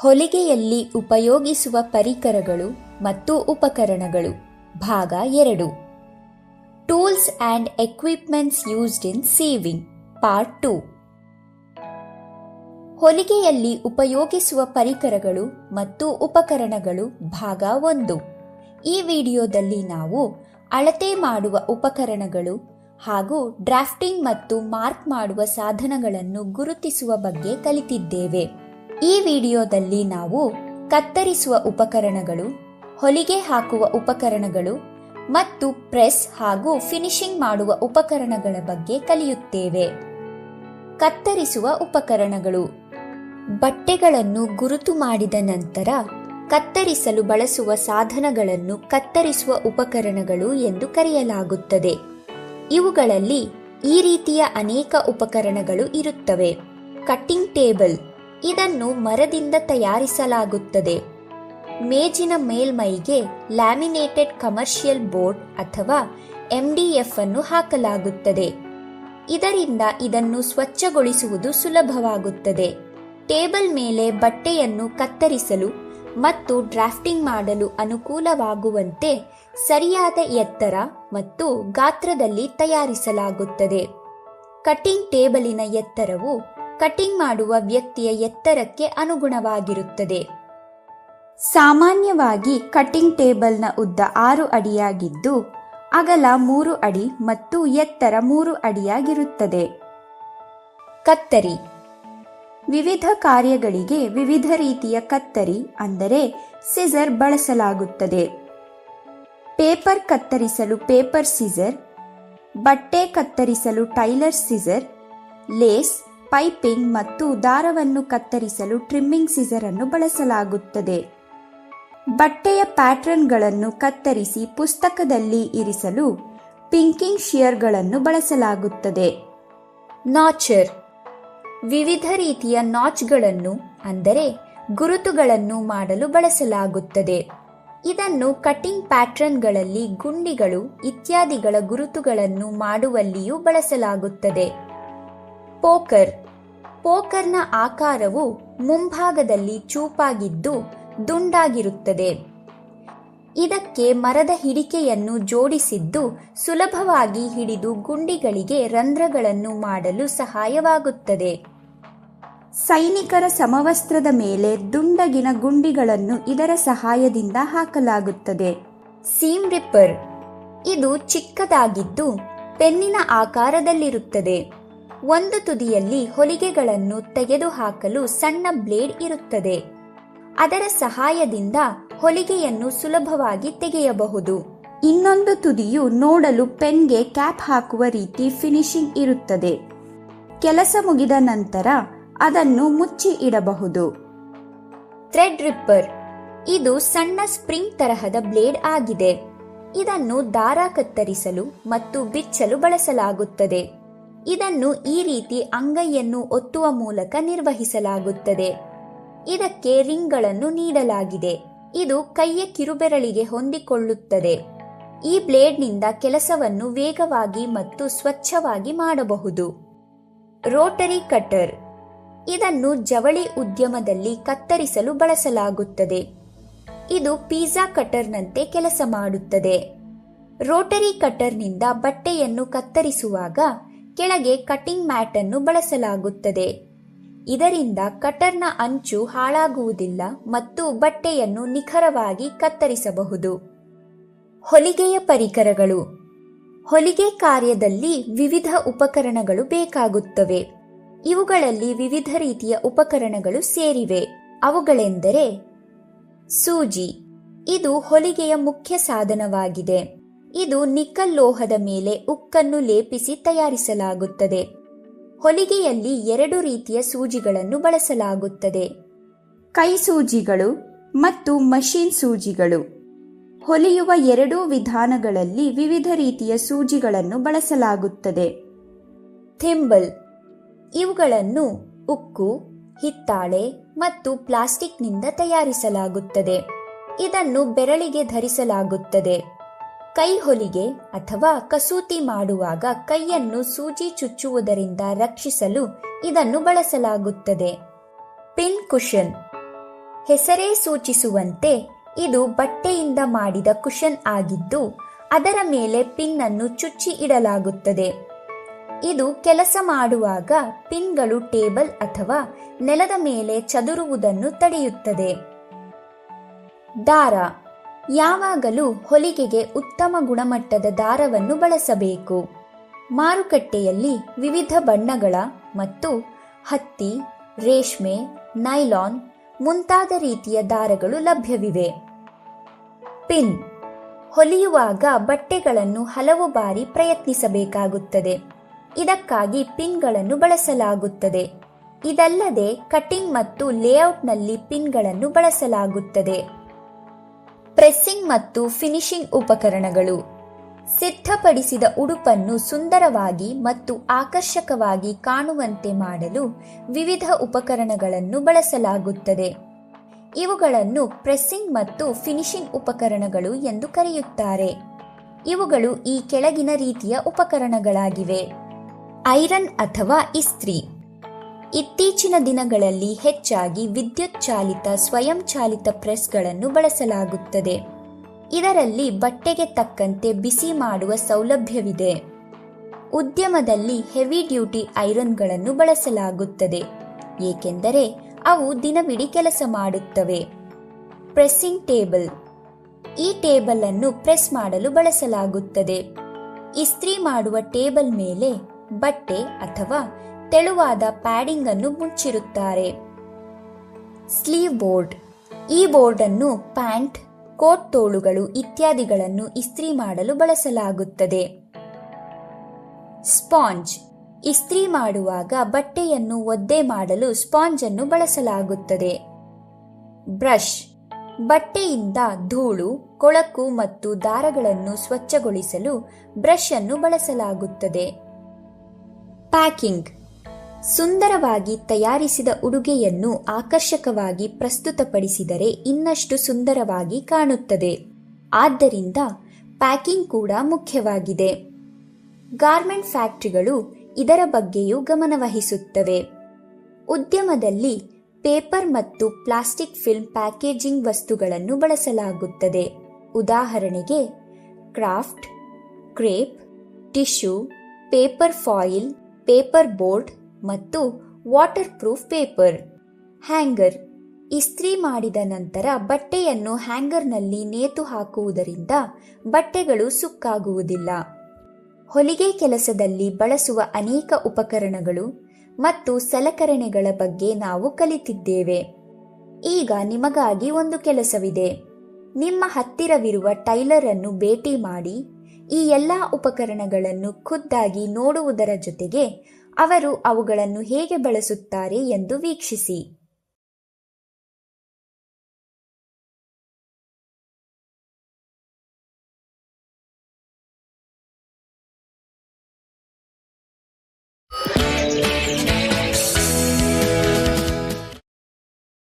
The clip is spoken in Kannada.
ಹೊಲಿಗೆಯಲ್ಲಿ ಉಪಯೋಗಿಸುವ ಪರಿಕರಗಳು ಮತ್ತು ಉಪಕರಣಗಳು. ಭಾಗ ಎರಡು. Tools and equipments used in sewing part two ಹೊಲಿಗೆಯಲ್ಲಿ ಉಪಯೋಗಿಸುವ ಪರಿಕರಗಳು ಮತ್ತು ಉಪಕರಣಗಳು. ಭಾಗ ಒಂದು. ಈ ವಿಡಿಯೋದಲ್ಲಿ ನಾವು ಅಳತೆ ಮಾಡುವ ಉಪಕರಣಗಳು ಹಾಗೂ ಡ್ರಾಫ್ಟಿಂಗ್ ಮತ್ತು ಮಾರ್ಕ್ ಮಾಡುವ ಸಾಧನಗಳನ್ನು ಗುರುತಿಸುವ ಬಗ್ಗೆ ಕಲಿತಿದ್ದೇವೆ. ಈ ವಿಡಿಯೋದಲ್ಲಿ ನಾವು ಕತ್ತರಿಸುವ ಉಪಕರಣಗಳು, ಹೊಲಿಗೆ ಹಾಕುವ ಉಪಕರಣಗಳು ಮತ್ತು ಪ್ರೆಸ್ ಹಾಗೂ ಫಿನಿಶಿಂಗ್ ಮಾಡುವ ಉಪಕರಣಗಳ ಬಗ್ಗೆ ಕಲಿಯುತ್ತೇವೆ. ಕತ್ತರಿಸುವ ಉಪಕರಣಗಳು. ಬಟ್ಟೆಗಳನ್ನು ಗುರುತು ಮಾಡಿದ ನಂತರ ಕತ್ತರಿಸಲು ಬಳಸುವ ಸಾಧನಗಳನ್ನು ಕತ್ತರಿಸುವ ಉಪಕರಣಗಳು ಎಂದು ಕರೆಯಲಾಗುತ್ತದೆ. ಇವುಗಳಲ್ಲಿ ಈ ರೀತಿಯ ಅನೇಕ ಉಪಕರಣಗಳು ಇರುತ್ತವೆ. Cutting table. ಇದನ್ನು ಮರದಿಂದ ತಯಾರಿಸಲಾಗುತ್ತದೆ. ಮೇಜಿನ ಮೇಲ್ಮೈಗೆ ಲ್ಯಾಮಿನೇಟೆಡ್ ಕಮರ್ಷಿಯಲ್ ಬೋರ್ಡ್ ಅಥವಾ ಎಂಡಿಎಫ್ ಅನ್ನು ಹಾಕಲಾಗುತ್ತದೆ. ಇದರಿಂದ ಇದನ್ನು ಸ್ವಚ್ಛಗೊಳಿಸುವುದು ಸುಲಭವಾಗುತ್ತದೆ. ಟೇಬಲ್ ಮೇಲೆ ಬಟ್ಟೆಯನ್ನು ಕತ್ತರಿಸಲು ಮತ್ತು ಡ್ರಾಫ್ಟಿಂಗ್ ಮಾಡಲು ಅನುಕೂಲವಾಗುವಂತೆ ಸರಿಯಾದ ಎತ್ತರ ಮತ್ತು ಗಾತ್ರದಲ್ಲಿ ತಯಾರಿಸಲಾಗುತ್ತದೆ. ಕಟಿಂಗ್ ಟೇಬಲಿನ ಎತ್ತರವು ಕಟಿಂಗ್ ಮಾಡುವ ವ್ಯಕ್ತಿಯ ಎತ್ತರಕ್ಕೆ ಅನುಗುಣವಾಗಿರುತ್ತದೆ. ಸಾಮಾನ್ಯವಾಗಿ ಕಟಿಂಗ್ ಟೇಬಲ್ನ ಉದ್ದ ಆರು ಅಡಿಯಾಗಿದ್ದು, ಅಗಲ ಮೂರು ಅಡಿ ಮತ್ತು ಎತ್ತರ ಮೂರು ಅಡಿಯಾಗಿರುತ್ತದೆ. ಕತ್ತರಿ. ವಿವಿಧ ಕಾರ್ಯಗಳಿಗೆ ವಿವಿಧ ರೀತಿಯ ಕತ್ತರಿ ಅಂದರೆ ಸಿಸರ್ ಬಳಸಲಾಗುತ್ತದೆ. ಪೇಪರ್ ಕತ್ತರಿಸಲು ಪೇಪರ್ ಸಿಸರ್ ಬಟ್ಟೆ ಕತ್ತರಿಸಲು ಟೈಲರ್ ಸಿಸರ್ ಲೇಸ್ ಪೈಪಿಂಗ್ ಮತ್ತು ದಾರವನ್ನು ಕತ್ತರಿಸಲು ಟ್ರಿಮ್ಮಿಂಗ್ ಸಿಸರ್ ಅನ್ನು ಬಳಸಲಾಗುತ್ತದೆ. ಬಟ್ಟೆಯ ಪ್ಯಾಟ್ರನ್ಗಳನ್ನು ಕತ್ತರಿಸಿ ಪುಸ್ತಕದಲ್ಲಿ ಇರಿಸಲು ಪಿಂಕಿಂಗ್ ಶಿಯರ್ಗಳನ್ನು ಬಳಸಲಾಗುತ್ತದೆ. ನಾಚರ್. ವಿವಿಧ ರೀತಿಯ ನಾಚ್ಗಳನ್ನು, ಅಂದರೆ ಗುರುತುಗಳನ್ನು ಮಾಡಲು ಬಳಸಲಾಗುತ್ತದೆ. ಇದನ್ನು ಕಟಿಂಗ್ ಪ್ಯಾಟ್ರನ್ಗಳಲ್ಲಿ ಗುಂಡಿಗಳು, ಇತ್ಯಾದಿಗಳ ಗುರುತುಗಳನ್ನು ಮಾಡುವಲ್ಲಿಯೂ ಬಳಸಲಾಗುತ್ತದೆ. ಪೋಕರ್. ಪೋಕರ್ನ ಆಕಾರವು ಮುಂಭಾಗದಲ್ಲಿ ಚೂಪಾಗಿದ್ದು ದುಂಡಾಗಿರುತ್ತದೆ. ಇದಕ್ಕೆ ಮರದ ಹಿಡಿಕೆಯನ್ನು ಜೋಡಿಸಿದ್ದು ಸುಲಭವಾಗಿ ಹಿಡಿದು ಗುಂಡಿಗಳಿಗೆ ರಂಧ್ರಗಳನ್ನು ಮಾಡಲು ಸಹಾಯವಾಗುತ್ತದೆ. ಸೈನಿಕರ ಸಮವಸ್ತ್ರದ ಮೇಲೆ ದುಂಡಗಿನ ಗುಂಡಿಗಳನ್ನು ಇದರ ಸಹಾಯದಿಂದ ಹಾಕಲಾಗುತ್ತದೆ. Seam ripper. ಇದು ಚಿಕ್ಕದಾಗಿದ್ದು ಪೆನ್ನಿನ ಆಕಾರದಲ್ಲಿರುತ್ತದೆ. ಒಂದು ತುದಿಯಲ್ಲಿ ಹೊಲಿಗೆಗಳನ್ನು ತೆಗೆದುಹಾಕಲು ಸಣ್ಣ ಬ್ಲೇಡ್ ಇರುತ್ತದೆ. ಅದರ ಸಹಾಯದಿಂದ ಹೊಲಿಗೆಯನ್ನು ಸುಲಭವಾಗಿ ತೆಗೆಯಬಹುದು. ಇನ್ನೊಂದು ತುದಿಯು ನೋಡಲು ಪೆನ್ಗೆ ಕ್ಯಾಪ್ ಹಾಕುವ ರೀತಿ ಫಿನಿಶಿಂಗ್ ಇರುತ್ತದೆ. ಕೆಲಸ ಮುಗಿದ ನಂತರ ಅದನ್ನು ಮುಚ್ಚಿ ಇಡಬಹುದು. Thread ripper. ಇದು ಸಣ್ಣ ಸ್ಪ್ರಿಂಗ್ ತರಹದ ಬ್ಲೇಡ್ ಆಗಿದೆ. ಇದನ್ನು ದಾರ ಕತ್ತರಿಸಲು ಮತ್ತು ಬಿಚ್ಚಲು ಬಳಸಲಾಗುತ್ತದೆ. ಇದನ್ನು ಈ ರೀತಿ ಅಂಗೈಯನ್ನು ಒತ್ತುವ ಮೂಲಕ ನಿರ್ವಹಿಸಲಾಗುತ್ತದೆ. ಇದಕ್ಕೆ ರಿಂಗ್ಗಳನ್ನು ನೀಡಲಾಗಿದೆ. ಇದು ಕೈಯ ಕಿರುಬೆರಳಿಗೆ ಹೊಂದಿಕೊಳ್ಳುತ್ತದೆ. ಈ ಬ್ಲೇಡ್ನಿಂದ ಕೆಲಸವನ್ನು ವೇಗವಾಗಿ ಮತ್ತು ಸ್ವಚ್ಛವಾಗಿ ಮಾಡಬಹುದು. Rotary cutter. ಇದನ್ನು ಜವಳಿ ಉದ್ಯಮದಲ್ಲಿ ಕತ್ತರಿಸಲು ಬಳಸಲಾಗುತ್ತದೆ. ಇದು ಪಿಜ್ಜಾ ಕಟರ್ನಂತೆ ಕೆಲಸ ಮಾಡುತ್ತದೆ. ರೋಟರಿ ಕಟರ್ನಿಂದ ಬಟ್ಟೆಯನ್ನು ಕತ್ತರಿಸುವಾಗ ಕೆಳಗೆ ಕಟ್ಟಿಂಗ್ ಮ್ಯಾಟ್ ಅನ್ನು ಬಳಸಲಾಗುತ್ತದೆ. ಇದರಿಂದ ಕಟರ್ನ ಅಂಚು ಹಾಳಾಗುವುದಿಲ್ಲ ಮತ್ತು ಬಟ್ಟೆಯನ್ನು ನಿಖರವಾಗಿ ಕತ್ತರಿಸಬಹುದು. ಹೊಲಿಗೆಯ ಪರಿಕರಗಳು. ಹೊಲಿಗೆ ಕಾರ್ಯದಲ್ಲಿ ವಿವಿಧ ಉಪಕರಣಗಳು ಬೇಕಾಗುತ್ತವೆ. ಇವುಗಳಲ್ಲಿ ವಿವಿಧ ರೀತಿಯ ಉಪಕರಣಗಳು ಸೇರಿವೆ. ಅವುಗಳೆಂದರೆ ಸೂಜಿ. ಇದು ಹೊಲಿಗೆಯ ಮುಖ್ಯ ಸಾಧನವಾಗಿದೆ. ಇದು ನಿಕ್ಕಲ್ ಲೋಹದ ಮೇಲೆ ಉಕ್ಕನ್ನು ಲೇಪಿಸಿ ತಯಾರಿಸಲಾಗುತ್ತದೆ. ಹೊಲಿಗೆಯಲ್ಲಿ ಎರಡು ರೀತಿಯ ಸೂಜಿಗಳನ್ನು ಬಳಸಲಾಗುತ್ತದೆ. ಕೈ ಸೂಜಿಗಳು ಮತ್ತು ಮಷೀನ್ ಸೂಜಿಗಳು. ಹೊಲಿಯುವ ಎರಡೂ ವಿಧಾನಗಳಲ್ಲಿ ವಿವಿಧ ರೀತಿಯ ಸೂಜಿಗಳನ್ನು ಬಳಸಲಾಗುತ್ತದೆ. ಥಿಂಬಲ್. ಇವುಗಳನ್ನು ಉಕ್ಕು, ಹಿತ್ತಾಳೆ ಮತ್ತು ಪ್ಲಾಸ್ಟಿಕ್ನಿಂದ ತಯಾರಿಸಲಾಗುತ್ತದೆ. ಇದನ್ನು ಬೆರಳಿಗೆ ಧರಿಸಲಾಗುತ್ತದೆ. ಕೈ ಹೊಲಿಗೆ ಅಥವಾ ಕಸೂತಿ ಮಾಡುವಾಗ ಕೈಯನ್ನು ಸೂಜಿ ಚುಚ್ಚುವುದರಿಂದ ರಕ್ಷಿಸಲು ಇದನ್ನು ಬಳಸಲಾಗುತ್ತದೆ. ಪಿನ್ ಕುಷನ್ ಹೆಸರೇ ಸೂಚಿಸುವಂತೆ ಇದು ಬಟ್ಟೆಯಿಂದ ಮಾಡಿದ ಕುಶನ್ ಆಗಿದ್ದು, ಅದರ ಮೇಲೆ ಪಿನ್ ಅನ್ನು ಚುಚ್ಚಿ ಇಡಲಾಗುತ್ತದೆ. ಇದು ಕೆಲಸ ಮಾಡುವಾಗ ಪಿನ್ಗಳು ಟೇಬಲ್ ಅಥವಾ ನೆಲದ ಮೇಲೆ ಚದುರುವುದನ್ನು ತಡೆಯುತ್ತದೆ. ದಾರ. ಯಾವಾಗಲೂ ಹೊಲಿಗೆಗೆ ಉತ್ತಮ ಗುಣಮಟ್ಟದ ದಾರವನ್ನು ಬಳಸಬೇಕು. ಮಾರುಕಟ್ಟೆಯಲ್ಲಿ ವಿವಿಧ ಬಣ್ಣಗಳ ಮತ್ತು ಹತ್ತಿ, ರೇಷ್ಮೆ, ನೈಲಾನ್ ಮುಂತಾದ ರೀತಿಯ ದಾರಗಳು ಲಭ್ಯವಿವೆ. ಪಿನ್ ಹೊಲಿಯುವಾಗ ಬಟ್ಟೆಗಳನ್ನು ಹಲವು ಬಾರಿ ಪ್ರಯತ್ನಿಸಬೇಕಾಗುತ್ತದೆ. ಇದಕ್ಕಾಗಿ ಪಿನ್ಗಳನ್ನು ಬಳಸಲಾಗುತ್ತದೆ. ಇದಲ್ಲದೆ ಕಟಿಂಗ್ ಮತ್ತು ಲೇಔಟ್ನಲ್ಲಿ ಪಿನ್ಗಳನ್ನು ಬಳಸಲಾಗುತ್ತದೆ. ಪ್ರೆಸ್ಸಿಂಗ್ ಮತ್ತು ಫಿನಿಶಿಂಗ್ ಉಪಕರಣಗಳು. ಸಿದ್ಧಪಡಿಸಿದ ಉಡುಪನ್ನು ಸುಂದರವಾಗಿ ಮತ್ತು ಆಕರ್ಷಕವಾಗಿ ಕಾಣುವಂತೆ ಮಾಡಲು ವಿವಿಧ ಉಪಕರಣಗಳನ್ನು ಬಳಸಲಾಗುತ್ತದೆ. ಇವುಗಳನ್ನು ಪ್ರೆಸ್ಸಿಂಗ್ ಮತ್ತು ಫಿನಿಶಿಂಗ್ ಉಪಕರಣಗಳು ಎಂದು ಕರೆಯುತ್ತಾರೆ. ಇವುಗಳು ಈ ಕೆಳಗಿನ ರೀತಿಯ ಉಪಕರಣಗಳಾಗಿವೆ. ಐರನ್ ಅಥವಾ ಇಸ್ತ್ರಿ. ಇತ್ತೀಚಿನ ದಿನಗಳಲ್ಲಿ ಹೆಚ್ಚಾಗಿ ವಿದ್ಯುತ್ ಚಾಲಿತ ಸ್ವಯಂ ಚಾಲಿತ ಪ್ರೆಸ್ಗಳನ್ನು ಬಳಸಲಾಗುತ್ತದೆ. ಇದರಲ್ಲಿ ಬಟ್ಟೆಗೆ ತಕ್ಕಂತೆ ಬಿಸಿ ಮಾಡುವ ಸೌಲಭ್ಯವಿದೆ. ಉದ್ಯಮದಲ್ಲಿ ಹೆವಿ ಡ್ಯೂಟಿ ಐರನ್ಗಳನ್ನು ಬಳಸಲಾಗುತ್ತದೆ. ಏಕೆಂದರೆ ಅವು ದಿನವಿಡೀ ಕೆಲಸ ಮಾಡುತ್ತವೆ. Pressing table. ಈ ಟೇಬಲ್ ಅನ್ನು ಪ್ರೆಸ್ ಮಾಡಲು ಬಳಸಲಾಗುತ್ತದೆ. ಇಸ್ತ್ರಿ ಮಾಡುವ ಟೇಬಲ್ ಮೇಲೆ ಬಟ್ಟೆ ಅಥವಾ ತೆಳುವಾದ ಪ್ಯಾಡಿಂಗ್ ಅನ್ನು ಮುಚ್ಚಿರುತ್ತಾರೆ. Sleeve board. ಈ ಬೋರ್ಡ್ ಅನ್ನು ಪ್ಯಾಂಟ್, ಕೋಟ್ ತೋಳುಗಳು ಇತ್ಯಾದಿಗಳನ್ನು ಇಸ್ತ್ರಿ ಮಾಡಲು ಬಳಸಲಾಗುತ್ತದೆ. ಸ್ಪಾಂಜ್. ಇಸ್ತ್ರಿ ಮಾಡುವಾಗ ಬಟ್ಟೆಯನ್ನು ಒದ್ದೆ ಮಾಡಲು ಸ್ಪಾಂಜ್ ಅನ್ನು ಬಳಸಲಾಗುತ್ತದೆ. ಬ್ರಷ್. ಬಟ್ಟೆಯಿಂದ ಧೂಳು, ಕೊಳಕು ಮತ್ತು ದಾರಗಳನ್ನು ಸ್ವಚ್ಛಗೊಳಿಸಲು ಬ್ರಷ್ ಅನ್ನು ಬಳಸಲಾಗುತ್ತದೆ. ಪ್ಯಾಕಿಂಗ್. ಸುಂದರವಾಗಿ ತಯಾರಿಸಿದ ಉಡುಗೆಯನ್ನು ಆಕರ್ಷಕವಾಗಿ ಪ್ರಸ್ತುತಪಡಿಸಿದರೆ ಇನ್ನಷ್ಟು ಸುಂದರವಾಗಿ ಕಾಣುತ್ತದೆ. ಆದ್ದರಿಂದ ಪ್ಯಾಕಿಂಗ್ ಕೂಡ ಮುಖ್ಯವಾಗಿದೆ. ಗಾರ್ಮೆಂಟ್ ಫ್ಯಾಕ್ಟ್ರಿಗಳು ಇದರ ಬಗ್ಗೆಯೂ ಗಮನವಹಿಸುತ್ತವೆ. ಉದ್ಯಮದಲ್ಲಿ ಪೇಪರ್ ಮತ್ತು ಪ್ಲಾಸ್ಟಿಕ್ ಫಿಲ್ಮ್ ಪ್ಯಾಕೇಜಿಂಗ್ ವಸ್ತುಗಳನ್ನು ಬಳಸಲಾಗುತ್ತದೆ. ಉದಾಹರಣೆಗೆ, kraft, crepe, tissue, paper foil, paper board ಮತ್ತು ವಾಟರ್ ಪ್ರೂಫ್ ಪೇಪರ್ ಹ್ಯಾಂಗರ್ ಇಸ್ತ್ರಿ ಮಾಡಿದ ನಂತರ ಬಟ್ಟೆಯನ್ನು ಹ್ಯಾಂಗರ್ನಲ್ಲಿ ನೇತು ಹಾಕುವುದರಿಂದ ಬಟ್ಟೆಗಳು ಸುಕ್ಕಾಗುವುದಿಲ್ಲ. ಹೊಲಿಗೆ ಕೆಲಸದಲ್ಲಿ ಬಳಸುವ ಅನೇಕ ಉಪಕರಣಗಳು ಮತ್ತು ಸಲಕರಣೆಗಳ ಬಗ್ಗೆ ನಾವು ಕಲಿತಿದ್ದೇವೆ. ಈಗ ನಿಮಗಾಗಿ ಒಂದು ಕೆಲಸವಿದೆ. ನಿಮ್ಮ ಹತ್ತಿರವಿರುವ ಟೈಲರ್ ಅನ್ನು ಭೇಟಿ ಮಾಡಿ ಈ ಎಲ್ಲ ಉಪಕರಣಗಳನ್ನು ಖುದ್ದಾಗಿ ನೋಡುವುದರ ಜೊತೆಗೆ ಅವರು ಅವುಗಳನ್ನು ಹೇಗೆ ಬಳಸುತ್ತಾರೆ ಎಂದು ವೀಕ್ಷಿಸಿ.